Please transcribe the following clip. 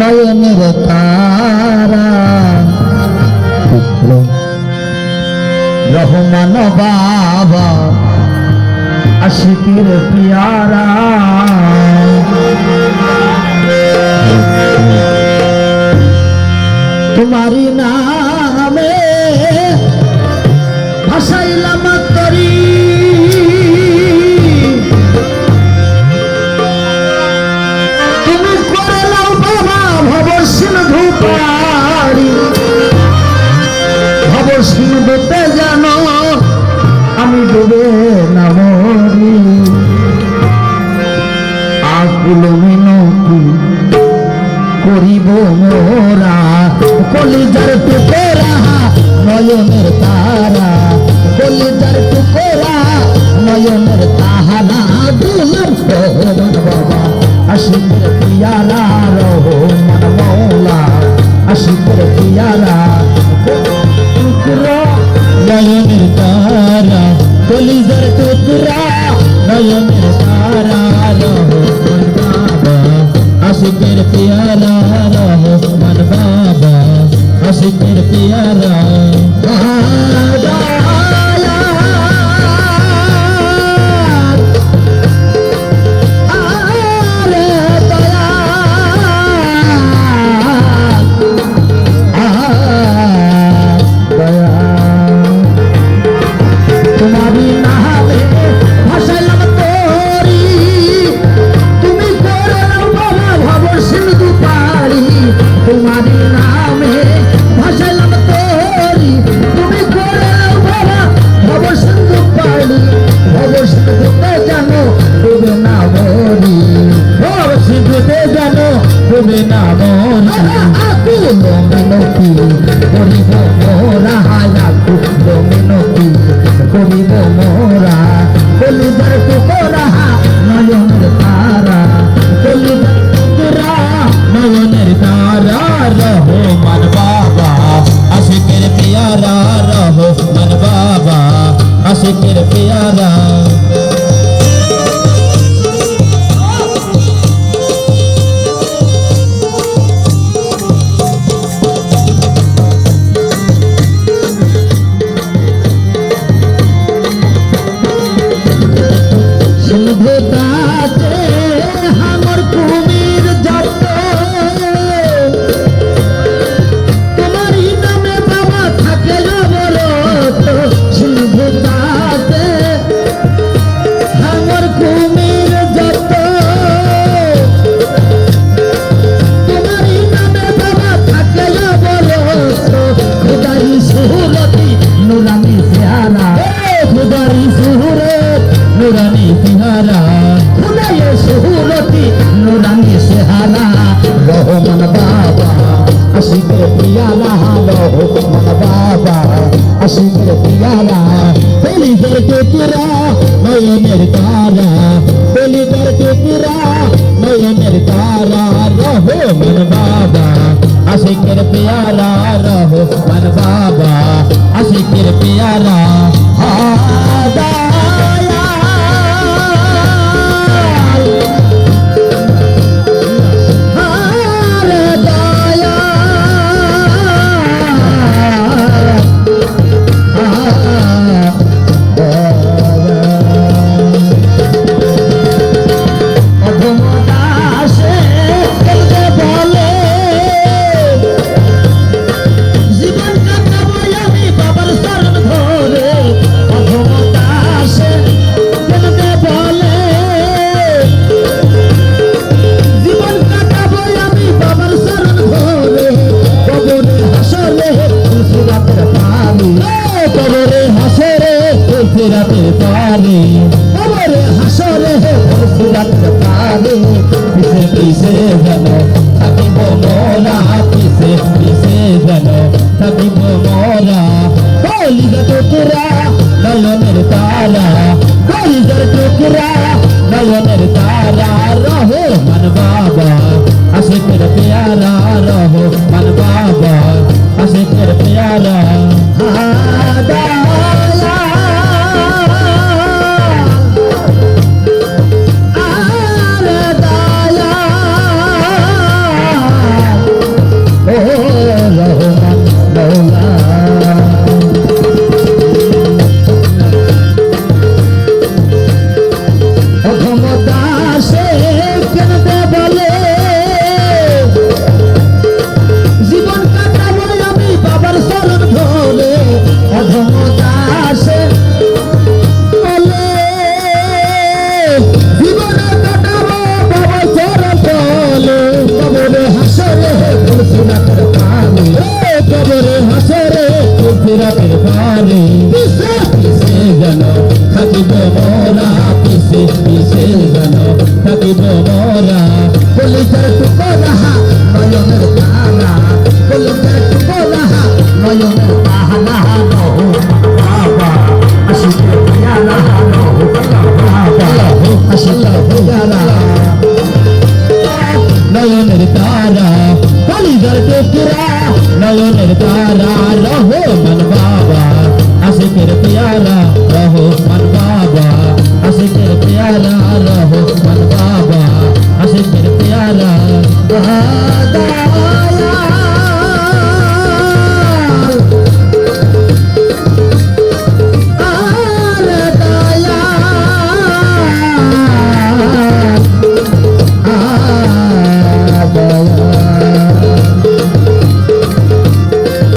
নয়নের তারা রহমান বাবা আশিকির পিয়ারা। কলিজার টুকরা, নয়নের তারা। কলিজার টুকরা, নয়নের তাহারা দুলার সোহমান বাবা, আশিকের পিয়ারা, রহমান মৌলা আশিকের পিয়ারা, টুকরা, নয়নের তারা। কলিজার টুকরা, নয়নের তারা, রহমান বাবা। আশিকের পিয়ারা, রহমান fiara ধোকা আসিতে পিয়ালা, হালো মা বাবা। আসিতে পিয়ালা বলি দরকে পুরা নয়নের তারা। বলি দরকে পুরা নয়নের তারা রহো মন বাবা। আশিকের পিয়ালা রহো মন বাবা। আশিকের পিয়ালা, হাদা। রাধা তারা কালিজার টুকরা নয়নের তারা রহমান বাবা আশিকের পিয়ারা